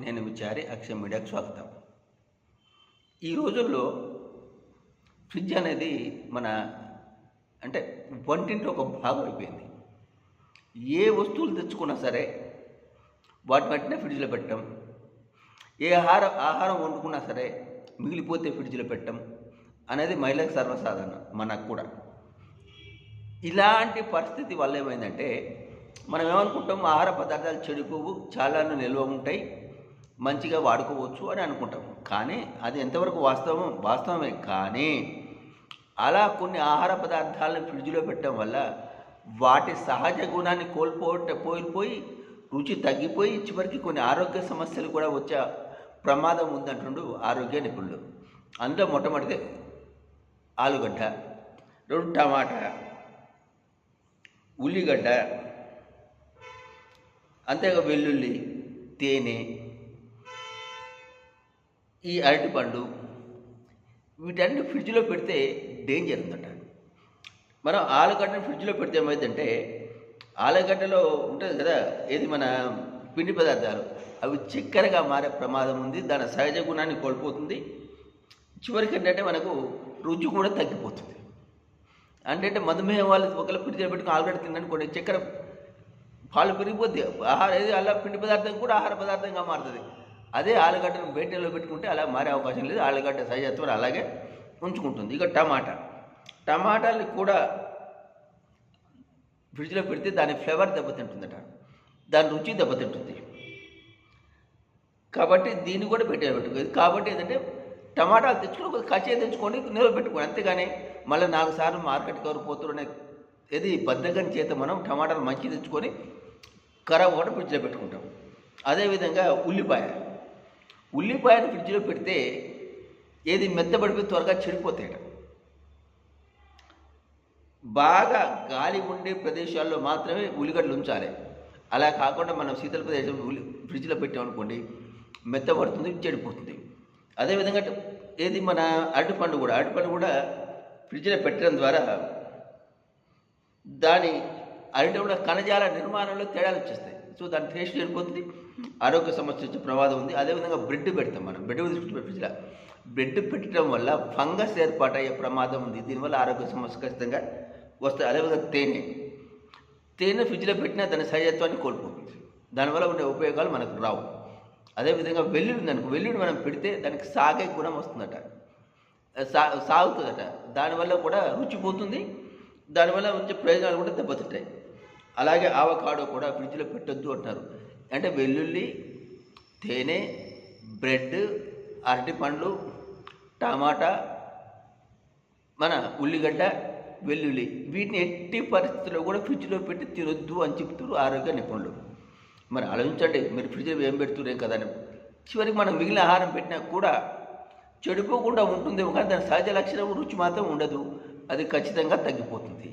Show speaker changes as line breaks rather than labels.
నేను విచారి అక్షయ మీడియాకు స్వాగతం. ఈ రోజుల్లో ఫ్రిడ్జ్ అనేది మన అంటే వంటింటి ఒక భాగం అయిపోయింది. ఏ వస్తువులు తెచ్చుకున్నా సరే వాటి వెంటనే ఫ్రిడ్జ్లో పెట్టడం ఏ ఆహారం ఆహారం వండుకున్నా సరే మిగిలిపోతే ఫ్రిడ్జ్లో పెట్టడం అనేది మహిళలకు సర్వసాధారణం మనకు కూడా. ఇలాంటి పరిస్థితి వల్ల ఏమైందంటే మనం ఏమనుకుంటాం ఆహార పదార్థాలు చెడిపోవు చాలా నిల్వ ఉంటాయి. మంచిగా వాడుకోవచ్చు అని అనుకుంటాం. కానీ అది ఎంతవరకు వాస్తవం వాస్తవమే. కానీ అలా కొన్ని ఆహార పదార్థాలను ఫ్రిడ్జ్లో పెట్టడం వల్ల వాటి సహజ గుణాన్ని కోల్పోట పోయిపోయి రుచి తగ్గిపోయి చివరికి కొన్ని ఆరోగ్య సమస్యలు కూడా వచ్చే ప్రమాదం ఉందంటుండు ఆరోగ్య నిపుణులు. అందులో మొట్టమొదటి ఆలుగడ్డ రెండు టమాటా ఉల్లిగడ్డ అంతేగా వెల్లుల్లి తేనె ఈ అరటిపండు వీటన్ని ఫ్రిడ్జ్లో పెడితే డేంజర్ ఉందట. మనం ఆలుగడ్డను ఫ్రిడ్జ్లో పెడితే ఏమైందంటే ఆలుగడ్డలో ఉంటుంది కదా ఏది మన పిండి పదార్థాలు అవి చక్కెరగా మారే ప్రమాదం ఉంది దాని సహజ గుణాన్ని కోల్పోతుంది. చివరికి ఏంటంటే మనకు రుచి కూడా తగ్గిపోతుంది. అంటే మధుమేహం వాళ్ళు ఒకవేళ ఫ్రిడ్జ్లో పెట్టుకుని ఆలుగడ్డ తినడానికి కొన్ని చక్కెర పాలు పెరిగిపోద్ది. ఆహార ఏది అలా పిండి పదార్థం కూడా ఆహార పదార్థంగా మారుతుంది. అదే ఆలుగడ్డను బయటలో పెట్టుకుంటే అలా మారే అవకాశం లేదు. ఆలుగడ్డ సహజత్వం అలాగే ఉంచుకుంటుంది. ఇక టమాటా. టమాటాలు కూడా ఫ్రిడ్జ్లో పెడితే దాని ఫ్లేవర్ దెబ్బతింటుందట. దాని రుచి దెబ్బతింటుంది. కాబట్టి దీన్ని కూడా పెట్టే పెట్టుకోదు కాబట్టి ఏంటంటే టమాటాలు తెచ్చుకొని ఒక కచ్చే తెచ్చుకొని నిల్వ పెట్టుకోండి. అంతేగాని మళ్ళీ నాలుగు సార్లు మార్కెట్ కవర్ పోతున్న ఇది బద్దకం చేత మనం టమాటాలు మంచి తెచ్చుకొని ఖరాబ్ కూడా ఫ్రిడ్జ్లో పెట్టుకుంటాం. అదేవిధంగా ఉల్లిపాయ. ఉల్లిపాయను ఫ్రిడ్జ్లో పెడితే ఏది మెత్తబడిపోయి త్వరగా చెడిపోతాయట. బాగా గాలి ఉండే ప్రదేశాల్లో మాత్రమే ఉల్లిగడ్డలు ఉంచాలి. అలా కాకుండా మనం శీతల ప్రదేశం ఉల్లి ఫ్రిడ్జ్లో పెట్టామనుకోండి మెత్తబడుతుంది చెడిపోతుంది. అదేవిధంగా ఏది మన అరటిపండు కూడా అరటిపండు కూడా ఫ్రిడ్జ్లో పెట్టడం ద్వారా దాని అరటి కూడా కణజాల నిర్మాణంలో తేడాలు వచ్చేస్తాయి. సో దాని టేస్ట్ చనిపోతుంది ఆరోగ్య సమస్య వచ్చే ప్రమాదం ఉంది. అదేవిధంగా బ్రెడ్ పెడతాం మనం. బ్రెడ్ తీసుకుంటే ఫ్రిడ్జ్లో. బ్రెడ్ పెట్టడం వల్ల ఫంగస్ ఏర్పాటయ్యే ప్రమాదం ఉంది. దీనివల్ల ఆరోగ్య సమస్య ఖచ్చితంగా వస్తాయి. అదేవిధంగా తేనె. తేనె ఫ్రిడ్జ్లో పెట్టినా దాని సహజత్వాన్ని కోల్పోతుంది. దానివల్ల ఉండే ఉపయోగాలు మనకు రావు. అదేవిధంగా వెల్లుడి దానికి వెల్లుడి మనం పెడితే దానికి సాగే గుణం వస్తుందట. సా సాగుతుందట. దానివల్ల కూడా రుచి పోతుంది. దానివల్ల వచ్చే ప్రయోజనాలు కూడా దెబ్బతింటాయి. అలాగే ఆవకాడో కూడా ఫ్రిడ్జ్లో పెట్టొద్దు అంటారు. అంటే వెల్లుల్లి తేనె బ్రెడ్ అరటిపండ్లు టమాటా మన ఉల్లిగడ్డ వెల్లుల్లి వీటిని ఎట్టి పరిస్థితుల్లో కూడా ఫ్రిడ్జ్లో పెట్టి తినొద్దు అని చెప్తారు ఆరోగ్య నిపుణులు. మరి ఆలోచించండి మీరు ఫ్రిడ్జ్లో ఏం పెడుతున్నాం కదా అని చివరికి మనం మిగిలిన ఆహారం పెట్టినా కూడా చెడిపోకుండా ఉంటుందేమో కానీ దాని సహజ లక్షణం రుచి మాత్రం ఉండదు. అది ఖచ్చితంగా తగ్గిపోతుంది.